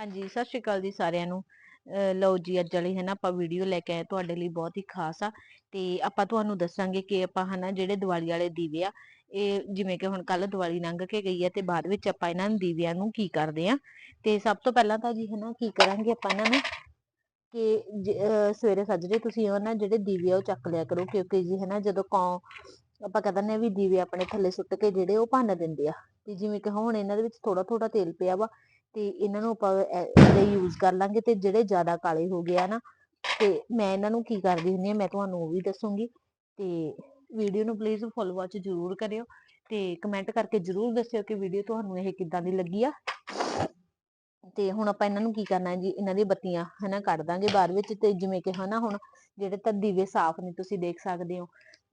ਹਾਂਜੀ, ਸਤਿ ਸ਼੍ਰੀ ਅਕਾਲ ਜੀ ਸਾਰਿਆਂ ਨੂੰ। ਅਹ ਲਓ ਜੀ, ਅੱਜ ਵਾਲੀ ਹੈ ਨਾ ਆਪਾਂ ਵੀਡੀਓ ਲੈ ਕੇ ਆਏ ਤੁਹਾਡੇ ਲਈ ਬਹੁਤ ਹੀ ਖਾਸ ਆ। ਤੇ ਆਪਾਂ ਤੁਹਾਨੂੰ ਦੱਸਾਂਗੇ ਕਿ ਆਪਾਂ ਹਨਾ ਜਿਹੜੇ ਦੀਵਾਲੀ ਵਾਲੇ ਦੀਵੇ ਆ, ਇਹ ਜਿਵੇਂ ਕਿ ਹੁਣ ਕੱਲ ਦੀਵਾਲੀ ਲੰਘ ਕੇ ਗਈ ਹੈ ਤੇ ਬਾਅਦ ਵਿੱਚ ਆਪਾਂ ਇਹਨਾਂ ਨੂੰ ਦੀਵਿਆਂ ਨੂੰ ਕੀ ਕਰਦੇ ਆ ਤੇ ਸਭ ਤੋਂ ਪਹਿਲਾਂ ਤਾਂ ਜੀ ਹਨਾ ਕੀ ਕਰਾਂਗੇ ਆਪਾਂ ਇਹਨਾਂ ਨੂੰ? ਕਿ ਜ- ਅਹ ਸਵੇਰੇ ਸੱਜਰੇ ਤੁਸੀਂ ਉਹ ਨਾ ਜਿਹੜੇ ਦੀਵੇ ਆ ਉਹ ਚੱਕ ਲਿਆ ਕਰੋ, ਕਿਉਂਕਿ ਜੀ ਹਨਾ ਜਦੋਂ ਕੌ, ਆਪਾਂ ਕਹਿ ਦਿੰਦੇ ਨੇ ਵੀ ਦੀਵੇ ਆਪਣੇ ਥੱਲੇ ਸੁੱਟ ਕੇ ਜਿਹੜੇ ਉਹ ਭੰਨ ਦਿੰਦੇ ਆ। ਤੇ ਜਿਵੇਂ ਕਿ ਹੁਣ ਇਹਨਾਂ ਦੇ ਵਿੱਚ ਥੋੜਾ ਥੋੜਾ ਤੇਲ ਪਿਆ ਵਾ ਤੇ ਇਹਨਾਂ ਨੂੰ ਆਪਾਂ ਇਹਦੇ ਯੂਜ਼ ਕਰ ਲਾਂਗੇ ਤੇ ਜਿਹੜੇ ਜ਼ਿਆਦਾ ਕਾਲੇ ਹੋ ਗਏ ਆ ਨਾ, ਤੇ ਮੈਂ ਇਹਨਾਂ ਨੂੰ ਕੀ ਕਰਦੀ ਹੁੰਦੀ ਆ, ਮੈਂ ਤੁਹਾਨੂੰ ਉਹ ਵੀ ਦੱਸੂਗੀ, ਤੇ ਵੀਡੀਓ ਨੂੰ ਪਲੀਜ਼ ਫੁੱਲ ਵਾਚ ਜ਼ਰੂਰ ਕਰਿਓ, ਤੇ ਕਮੈਂਟ ਕਰਕੇ ਜ਼ਰੂਰ ਦੱਸਿਓ ਕਿ ਵੀਡੀਓ ਤੁਹਾਨੂੰ ਇਹ ਕਿੱਦਾਂ ਦੀ ਲੱਗੀ ਆ। ਤੇ ਹੁਣ ਆਪਾਂ ਇਹਨਾਂ ਨੂੰ ਕੀ ਕਰਨਾ ਹੈ ਜੀ, ਇਹਨਾਂ ਦੀ ਬੱਤੀਆਂ ਹਨਾ ਕੱਢ ਦਾਂਗੇ ਬਾਅਦ ਵਿੱਚ ਤੇ ਜਿਵੇਂ ਕਿ ਹਨਾ ਹੁਣ, ਜਿਹੜੇ ਤਾਂ ਦੀਵੇ ਸਾਫ਼ ਨੇ ਤੁਸੀਂ ਦੇਖ ਸਕਦੇ ਹੋ,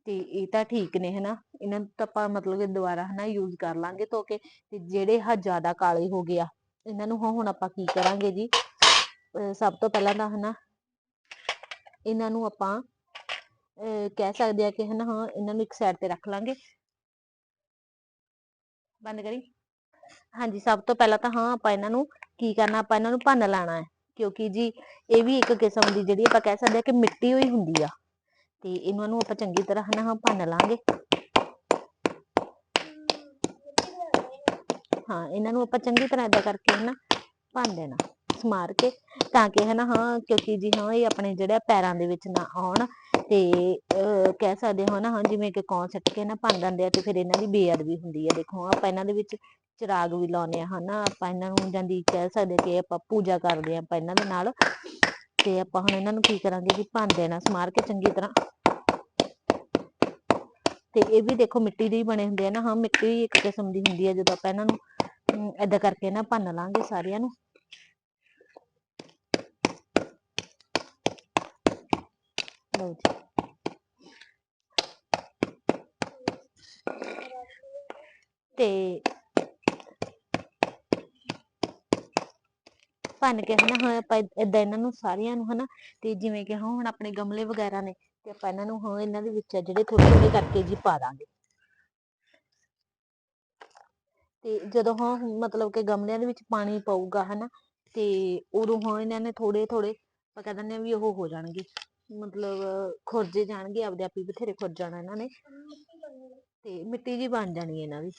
ਤੇ ਇਹ ਤਾਂ ਠੀਕ ਨੇ ਹਨਾ, ਇਹਨਾਂ ਨੂੰ ਤਾਂ ਆਪਾਂ ਮਤਲਬ ਕਿ ਦੁਬਾਰਾ ਹਨਾ ਯੂਜ਼ ਕਰ ਲਾਂਗੇ ਧੋ ਕੇ, ਤੇ ਜਿਹੜੇ ਹਾ ਜ਼ਿਆਦਾ ਕਾਲੇ ਹੋ ਗਏ ਆ ਇਹਨਾਂ ਨੂੰ ਹੁਣ ਆਪਾਂ ਕੀ ਕਰਾਂਗੇ ਜੀ? ਸਭ ਤੋਂ ਪਹਿਲਾਂ ਤਾਂ ਹਨਾ, ਇਹਨਾਂ ਨੂੰ ਆਪਾਂ, ਅਹ ਕਹਿ ਸਕਦੇ ਆ ਕਿ ਹਨਾ, ਹਾਂ, ਇਹਨਾਂ ਨੂੰ ਇੱਕ ਸਾਈਡ ਤੇ ਰੱਖ ਲਾਂਗੇ। ਬੰਦ ਕਰੀ? ਹਾਂਜੀ, ਸਭ ਤੋਂ ਪਹਿਲਾਂ ਤਾਂ ਹਾਂ, ਆਪਾਂ ਇਹਨਾਂ ਨੂੰ ਕੀ ਕਰਨਾ, ਆਪਾਂ ਇਹਨਾਂ ਨੂੰ ਭੰਨ ਲੈਣਾ ਹੈ। ਕਿਉਂਕਿ ਜੀ, ਇਹ ਵੀ ਇੱਕ ਕਿਸਮ ਦੀ ਜਿਹੜੀ ਆਪਾਂ ਕਹਿ ਸਕਦੇ ਆ ਕਿ ਮਿੱਟੀ ਹੋਈ ਹੁੰਦੀ ਆ। ਤੇ ਇਹਨਾਂ ਨੂੰ ਆਪਾਂ ਚੰਗੀ ਤਰ੍ਹਾਂ ਹਨਾ ਭੰਨ ਲਾਂਗੇ। ਹਾਂ ਇਹਨਾਂ ਨੂੰ ਆਪਾਂ ਚੰਗੀ ਤਰ੍ਹਾਂ ਏਦਾਂ ਕਰਕੇ ਹਨਾ ਭੰਨ ਦੇਣਾ ਸਮਾਰ ਕੇ ਤਾਂ ਕਿ ਹਨਾ ਹਾਂ ਕਿਉਂਕਿ ਜੀ ਹਾਂ ਇਹ ਆਪਣੇ ਜਿਹੜੇ ਪੈਰਾਂ ਦੇ ਵਿੱਚ ਨਾ ਆਉਣ ਤੇ ਅਹ, ਕਹਿ ਸਕਦੇ ਹੋ ਨਾ ਹਾਂ ਜਿਵੇਂ ਕਿ ਕੌਂ ਸੱਟ ਕੇ ਨਾ ਭੰਨ ਦਿੰਦੇ ਆ ਤੇ ਫਿਰ ਇਹਨਾਂ ਦੀ ਬੇਅਦਬੀ ਹੁੰਦੀ ਆ। ਦੇਖੋ ਆਪਾਂ ਇਹਨਾਂ ਦੇ ਵਿੱਚ ਚਿਰਾਗ ਵੀ ਲਾਉਨੇ ਆ ਹਨਾ ਆਪਾਂ ਇਹਨਾਂ ਨੂੰ ਜਾਂਦੀ ਕਹਿ ਸਕਦੇ ਕਿ ਆਪਾਂ ਪੂਜਾ ਕਰਦੇ ਆ ਆਪਾਂ ਇਹਨਾਂ ਦੇ ਨਾਲ। ਤੇ ਆਪਾਂ ਹੁਣ ਇਹਨਾਂ ਨੂੰ ਕੀ ਕਰਾਂਗੇ ਜੀ ਭੰਨ ਦੇਣਾ ਸਮਾਰ ਕੇ ਚੰਗੀ ਤਰ੍ਹਾਂ। ਤੇ ਇਹ ਵੀ ਦੇਖੋ ਮਿੱਟੀ ਦੇ ਹੀ ਬਣੇ ਹੁੰਦੇ ਆ ਨਾ ਹਾਂ ਮਿੱਟੀ ਇੱਕ ਕਿਸਮ ਦੀ ਹੁੰਦੀ ਹੈ ਜਦੋਂ ਆਪਾਂ ਇਹਨਾਂ ਨੂੰ ਅਮ, ਕਰਕੇ ਨਾ ਭੰਨ ਲਾਂਗੇ ਸਾਰਿਆਂ ਨੂੰ। ਲਓ ਜੀ। ਤੇ ਭੰਨ ਕੇ ਹਨਾ ਹਾਂ ਆਪਾਂ ਏਦਾਂ ਇਹਨਾਂ ਨੂੰ ਸਾਰਿਆਂ ਨੂੰ ਹਨਾ ਤੇ ਜਿਵੇਂ ਕਿ ਹਾਂ ਹੁਣ ਆਪਣੇ ਗਮਲੇ ਵਗੈਰਾ ਨੇ ਤੇ ਆਪਾਂ ਇਹਨਾਂ ਨੂੰ ਹਾਂ ਇਹਨਾਂ ਦੇ ਵਿੱਚ ਜਿਹੜੇ ਥੋੜੇ ਥੋੜੇ ਕਰਕੇ ਜੀ ਪਾ ਦਾਂਗੇ। ਤੇ ਜਦੋਂ ਹਾਂ ਮਤਲਬ ਕੇ ਗਮਲਿਆਂ ਦੇ ਵਿੱਚ ਪਾਣੀ ਪਊਗਾ, ਹਨਾ, ਤੇ ਉਦੋਂ ਹਾਂ ਇਹਨਾਂ ਨੇ ਥੋੜੇ ਥੋੜੇ ਆਪਾਂ ਕਹਿ ਦਿੰਦੇ ਆ ਵੀ ਉਹ ਹੋ ਜਾਣਗੇ, ਮਤਲਬ ਖੁਰਜੇ ਜਾਣਗੇ, ਆਪਦੇ ਆਪ ਹੀ ਬਥੇਰੇ ਖੁਰਜਾਣਾ ਇਹਨਾਂ ਨੇ। ਤੇ ਮਿੱਟੀ ਜੀ ਬਣ ਜਾਣੀ ਇਹਨਾਂ ਦੀ।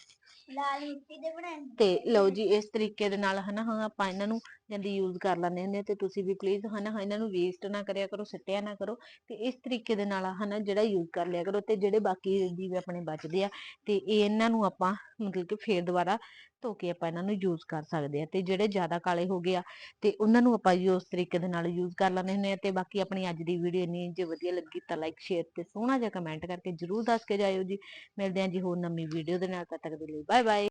ਲਾਲ ਮਿੱਟੀ ਦੇ ਬਣਾਏ ਤੇ ਲਓ ਜੀ ਇਸ ਤਰੀਕੇ ਦੇ ਨਾਲ ਹਨਾ ਹਾਂ ਆਪਾਂ ਇਹਨਾਂ ਨੂੰ ਜਾਂਦੀ ਯੂਜ਼ ਕਰ ਲੈਂਦੇ ਹੁੰਦੇ ਆ ਤੇ ਤੁਸੀਂ ਵੀ ਪਲੀਜ਼ ਹਨਾ ਹਾਂ ਇਹਨਾਂ ਨੂੰ ਵੇਸਟ ਨਾ ਕਰਿਆ ਕਰੋ ਸਿੱਟਿਆ ਨਾ ਕਰੋ ਤੇ ਇਸ ਤਰੀਕੇ ਦੇ ਨਾਲ ਹਨਾ ਜਿਹੜਾ ਯੂਜ਼ ਕਰ ਲਿਆ ਕਰੋ ਤੇ ਜਿਹੜੇ ਬਾਕੀ ਦੀਵੇ ਆਪਣੇ ਬਚਦੇ ਆ ਤੇ ਇਹ ਇਹਨਾਂ ਨੂੰ ਆਪਾਂ ਮਤਲਬ ਕਿ ਫੇਰ ਦੁਬਾਰਾ ਧੋ ਕੇ ਆਪਾਂ ਇਹਨਾਂ ਨੂੰ ਯੂਜ਼ ਕਰ ਸਕਦੇ ਆ ਤੇ ਜਿਹੜੇ ਜ਼ਿਆਦਾ ਕਾਲੇ ਹੋ ਗਏ ਆ ਤੇ ਉਹਨਾਂ ਨੂੰ ਆਪਾਂ ਉਸ ਤਰੀਕੇ ਦੇ ਨਾਲ ਯੂਜ਼ ਕਰ ਲੈਂਦੇ ਹੁੰਦੇ ਆ ਤੇ ਬਾਕੀ ਆਪਣੀ ਅੱਜ ਦੀ ਵੀਡੀਓ ਇੰਨੀ ਜੇ ਵਧੀਆ ਲੱਗੀ ਤਾਂ ਲਾਈਕ ਸ਼ੇਅਰ ਤੇ ਸੋਹਣਾ ਜਿਹਾ ਕਮੈਂਟ ਕਰਕੇ ਜਰੂਰ ਦੱਸ ਕੇ ਜਾਇਓ ਜੀ। ਮਿਲਦੇ ਹਾਂ ਜੀ ਹੋਰ ਨਵੀਂ ਵੀਡੀਓ ਦੇ ਨਾਲ, ਤਦ ਤੱਕ ਦੇ ਲਈ ਬਾਏ ਬਾਏ